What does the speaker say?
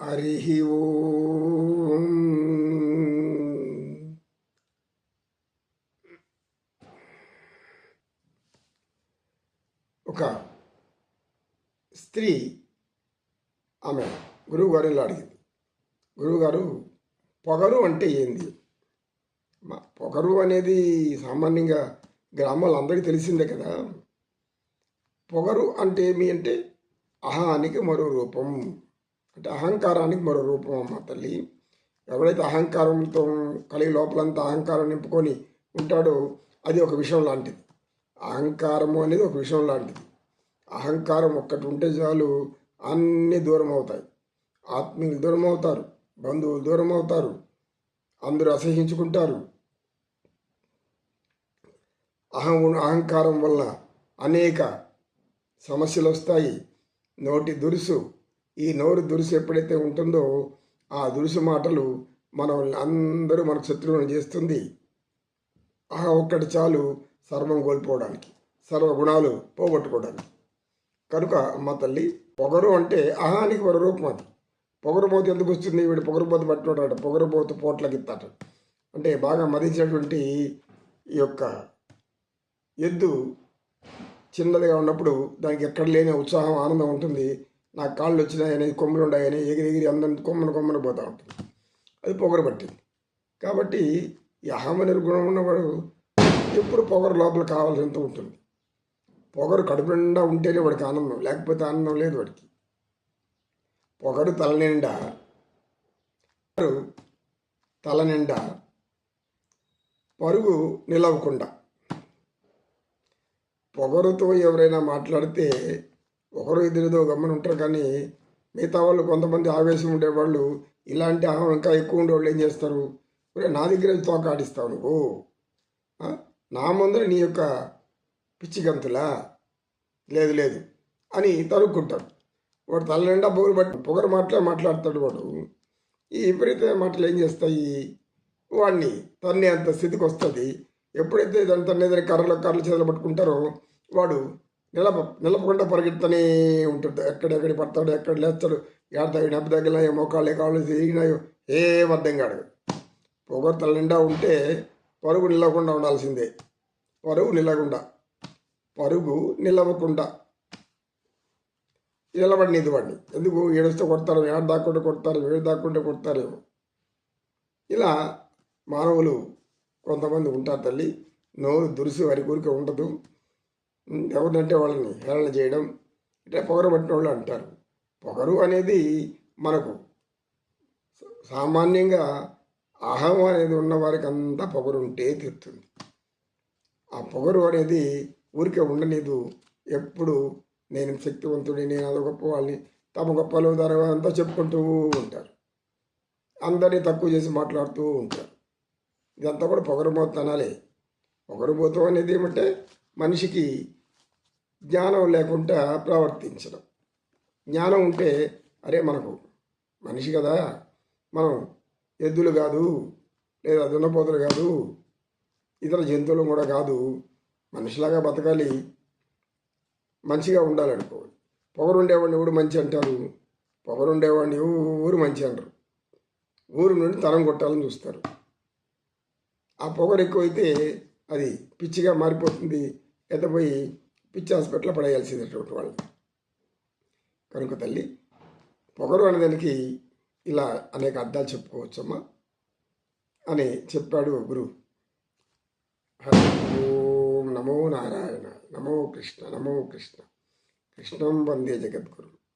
హరి ఓం. ఒక స్త్రీ ఆమె గురువుగారు ఇలా అడిగింది. గురువుగారు పొగరు అంటే ఏంది? మా పొగరు అనేది సామాన్యంగా గ్రామాల్లో అందరికీ తెలిసిందే కదా. పొగరు అంటే ఏమి అంటే అహానికి మరో రూపం. అంటే అహంకారానికి మరో రూపం అమ్మ తల్లి. ఎవడైతే అహంకారంతో కలిగి లోపలంతా అహంకారం నింపుకొని ఉంటాడో అది ఒక విషయం లాంటిది. అహంకారము అనేది ఒక విషయం లాంటిది. అహంకారం ఒక్కటి ఉంటే చాలు అన్నీ దూరం అవుతాయి. ఆత్మీయులు దూరం అవుతారు బంధువులు దూరం అవుతారు అందరూ అసహించుకుంటారు అహం అహంకారం వల్ల అనేక సమస్యలు వస్తాయి. నోటి దురుసు ఈ నోరు దురుసు ఎప్పుడైతే ఉంటుందో ఆ దురుసు మాటలు మనల్ని అందరూ మనకు శత్రువులను చేస్తుంది. ఆ ఒక్కటి చాలు సర్వం కోల్పోవడానికి సర్వ గుణాలు పోగొట్టుకోవడానికి. కనుక అమ్మ తల్లి పొగరు అంటే అహానికి ఒక రూపం అది. పొగరుబోతు ఎందుకు వస్తుంది? వీడు పొగరుబోతు పట్టుకుంటాడు పొగరుబోతు పోట్లకి అంటే బాగా మదించినటువంటి ఈ యొక్క ఎద్దు చిన్నదిగా ఉన్నప్పుడు దానికి ఎక్కడ లేని ఉత్సాహం ఆనందం ఉంటుంది. నాకు కాళ్ళు వచ్చినాయని కొమ్ములు ఉన్నాయని ఎగిరి ఎగిరి అందరిని కొమ్మను కొమ్మను పోతూ ఉంటుంది. అది పొగరు పట్టింది. కాబట్టి ఈ అహమని గుణం ఉన్నవాడు ఎప్పుడు పొగరు లోపల కావాల్సినంత ఉంటుంది. పొగరు కడుపు నిండా ఉంటేనే వాడికి ఆనందం లేకపోతే ఆనందం లేదు వాడికి. పొగరు తల నిండా తల నిండా పరుగు నిలవకుండా. పొగరుతో ఎవరైనా మాట్లాడితే ఒకరు ఇద్దరిదో గమ్మని ఉంటారు కానీ మిగతా వాళ్ళు కొంతమంది ఆవేశం ఉండేవాళ్ళు ఇలాంటి అహం ఇంకా ఎక్కువ ఉండేవాళ్ళు ఏం చేస్తారు? ఒరే నా దగ్గర తోక ఆడిస్తావు నువ్వు. నా ముందర నీ యొక్క పిచ్చి గంతులా? లేదు లేదు అని తరుక్కుంటాడు వాడు తల నిండా పొగరు పట్టి పొగరు మాటలే మాట్లాడతాడు వాడు. ఈ విపరీత మాటలు ఏం చేస్తాయి? వాడిని తన్నే అంత స్థితికి వస్తుంది. ఎప్పుడైతే దాని తన్నేదని కర్రలు కర్రలు చేతులు పట్టుకుంటారో వాడు నిలప నిలపకుండా పరిగెడుతూనే ఉంటాడు. ఎక్కడెక్కడ పడతాడు ఎక్కడ లేస్తాడు ఎక్కడ తగిన నప్ప తగిలినాయో మోకాళ్ళు కాళ్ళు తిరిగినాయో ఏ అర్థం కాడు. పొగరు తల నిండా ఉంటే పరుగు నిలవకుండా ఉండాల్సిందే. పరుగు నిలకుండా పరుగు నిలవకుండా. నిలబడినది వాడిని. ఎందుకు? ఏడుస్తే కొడతారు ఏడు దాక్కుంటే కొడతారు ఏడు దాక్కుంటే కొడతారేమో. ఇలా మానవులు కొంతమంది ఉంటారు తల్లి. నోరు దురుసు వారి ఊరికే ఉండదు. ఎవరినంటే వాళ్ళని హేళన చేయడం ఇట్లా పొగరు పట్టిన వాళ్ళు అంటారు. పొగరు అనేది మనకు సామాన్యంగా అహం అనేది ఉన్న వారికి అంతా పొగరు ఉంటే తీరుతుంది. ఆ పొగరు అనేది ఊరికే ఉండలేదు. ఎప్పుడు నేను శక్తివంతుడి నేను అది గొప్పవాళ్ళని తమ గొప్పలు ధర అంతా చెప్పుకుంటూ ఉంటారు. అందరినీ తక్కువ చేసి మాట్లాడుతూ ఉంటారు. ఇదంతా కూడా పొగరుబోతనాలే పొగరుబోతం అనేది ఏమంటే మనిషికి జ్ఞానం లేకుండా ప్రవర్తించడం. జ్ఞానం ఉంటే అరే మనకు మనిషి కదా మనం ఎద్దులు కాదు లేదా దున్నపోతులు కాదు ఇతర జంతువులు కూడా కాదు మనిషిలాగా బతకాలి మంచిగా ఉండాలనుకోవాలి. పొగరు ఉండేవాడిని ఊరు మంచి అంటారు? పొగరుండేవాడిని ఊరు మంచి అంటారు ఊరు నుండి తరం కొట్టాలని చూస్తారు. ఆ పొగరు ఎక్కువైతే అది పిచ్చిగా మారిపోతుంది ఎత్తపోయి పిచ్చి హాస్పిటల్లో పడేయాల్సిందటువంటి వాళ్ళు. కనుక తల్లి పొగరు అనేదానికి ఇలా అనేక అర్థాలు చెప్పుకోవచ్చమ్మా అని చెప్పాడు గురువు ఓం నమో నారాయణ నమో కృష్ణ నమో కృష్ణ. కృష్ణం వందే జగద్గురు.